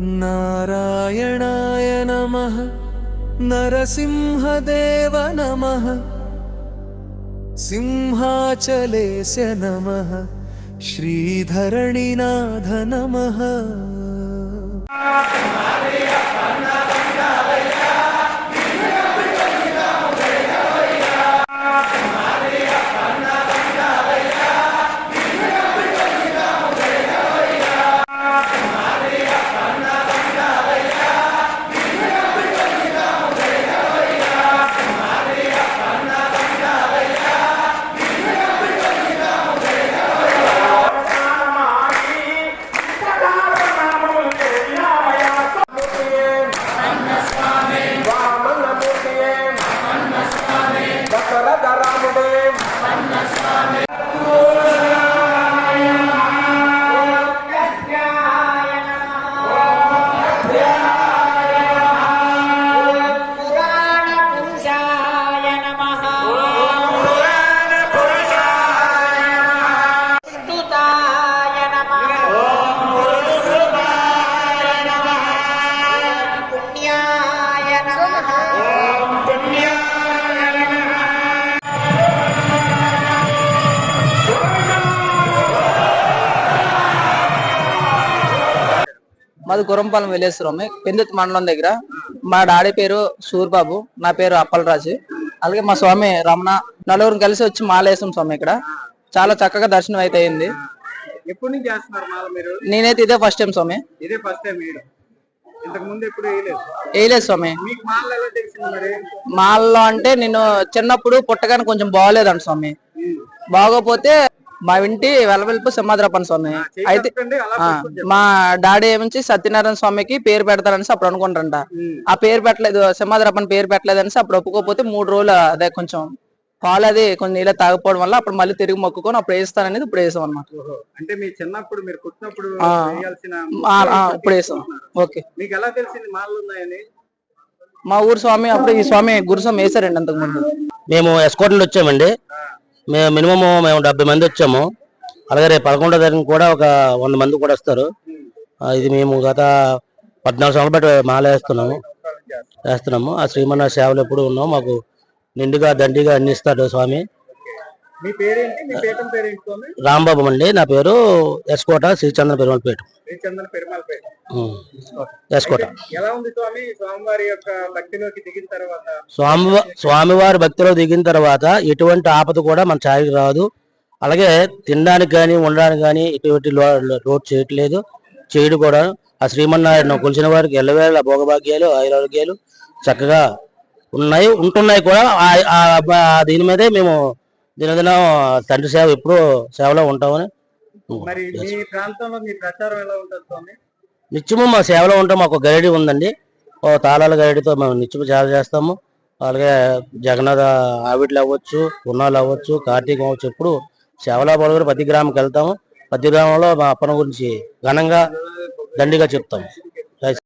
नारायणाय नमः। नरसिंहदेव नमः सिंहाचलेस्य नमः। श्रीधरणिनाथ नमः। మాది గురంపాలెం వెళ్ళేస్తున్నాము పెందుత్ మండలం దగ్గర. మా డాడీ పేరు సూర్బాబు నా పేరు అప్పలరాజు. అలాగే మా స్వామి రమణ నలుగురు కలిసి వచ్చి మాలేసాం స్వామి ఇక్కడ. చాలా చక్కగా దర్శనం అయితే అయింది. ఎప్పటి నుంచి చేస్తున్నారు మాల మీరు? నేనైతే ఇదే ఫస్ట్ టైం స్వామి. ఇదే ఫస్ట్ టైం వేయడం. ఇంతకు ముందు ఎప్పుడు వేయలేదు? వేయలేదు స్వామి. మీకు మాల ఎలా తెలిసింది మరి? మాల్లో అంటే నేను చిన్నప్పుడు పుట్టగానే కొంచెం బాగోలేదంట స్వామి. బాగోపోతే మా ఇంటి వెలవెల్పు సింహాద్రపన్ స్వామి. అయితే మా డాడీ ఏమించి సత్యనారాయణ స్వామికి పేరు పెడతారనేసి అప్పుడు అనుకుంటారంట. ఆ పేరు పెట్టలేదు సింహాద్రపన్ పేరు పెట్టలేదు అనేసి అప్పుడు ఒప్పుకోకపోతే మూడు రోజులు అదే కొంచెం పాలు అది కొంచెం నీళ్ళ తాగకపోవడం వల్ల అప్పుడు మళ్ళీ తిరిగి మొక్కుకొని అప్పుడు వేస్తాననేది ఇప్పుడు వేసాం అనమాట. అంటే మీ చిన్నప్పుడు మీరు. వేయాల్సిన ఇప్పుడు వేసాం. ఓకే. మీకు ఎలా తెలిసింది మాలలు ఉన్నాయని? మా ఊరు స్వామి అప్పుడు ఈ స్వామి గురుస్వామి వేసారండి అంతకు ముందు మేము ఎస్కోట్ నుండి వచ్చామండి. మేము మినిమం మేము డెబ్బై మంది వచ్చాము. అలాగే రేపు పదకొండో తారీఖు కూడా ఒక వంద మంది కూడా వస్తారు. ఇది మేము గత పద్నాలుగు సంవత్సరాలు బట్టి మాల వేస్తున్నాము. వేస్తున్నాము. ఆ శ్రీమన్న సేవలు ఎప్పుడు ఉన్నాము మాకు నిండుగా దండిగా అందిస్తాడు స్వామి. మీ పేరేంటి? మీ పీఠం పేరేంటి స్వామి రాంబాబు అండి. నా పేరు ఎస్కోట శ్రీచంద్ర పెరుమాలపేట ఉమ్, ఎస్కోట ఎలా ఉంది స్వామి? స్వామివారి యొక్క భక్తిలోకి దిగిన తర్వాత? స్వామి స్వామివారి భక్తిలో దిగిన తర్వాత ఎటువంటి ఆపద కూడా మన ఛాయకి రాదు. అలాగే తినడానికి కానీ ఉండడానికి కానీ ఎటువంటి లో- లో- లోటు చేయట్లేదు. చేయడు కూడా. ఆ శ్రీమన్నారాయణ కొలిచిన వారికి ఎల్లవేళ భోగభాగ్యాలు ఆయురారోగ్యాలు చక్కగా ఉన్నాయి ఉంటున్నాయి కూడా. దీని మీదే మేము దినదినం తండ్రి సేవ ఎప్పుడూ సేవలో ఉంటామని మరి మీ ప్రాంతంలో మీ ప్రచారం ఎలా ఉంటుంది స్వామి? నిత్యము మా సేవలో ఉంటాం. మాకు గైడ్ ఉందండి. ఓ తాళాల గైడ్తో మేము నిత్యము సేవ చేస్తాము. అలాగే జగన్నాథ ఆవిడ్లు అవ్వచ్చు ఉన్నాలు అవ్వచ్చు కార్తీకం అవ్వచ్చు ఎప్పుడు సేవలో పాల్గొని ప్రతి గ్రామంకి వెళ్తాము. ప్రతి గ్రామంలో మా అప్పన గురించి ఘనంగా దండిగా చెప్తాము.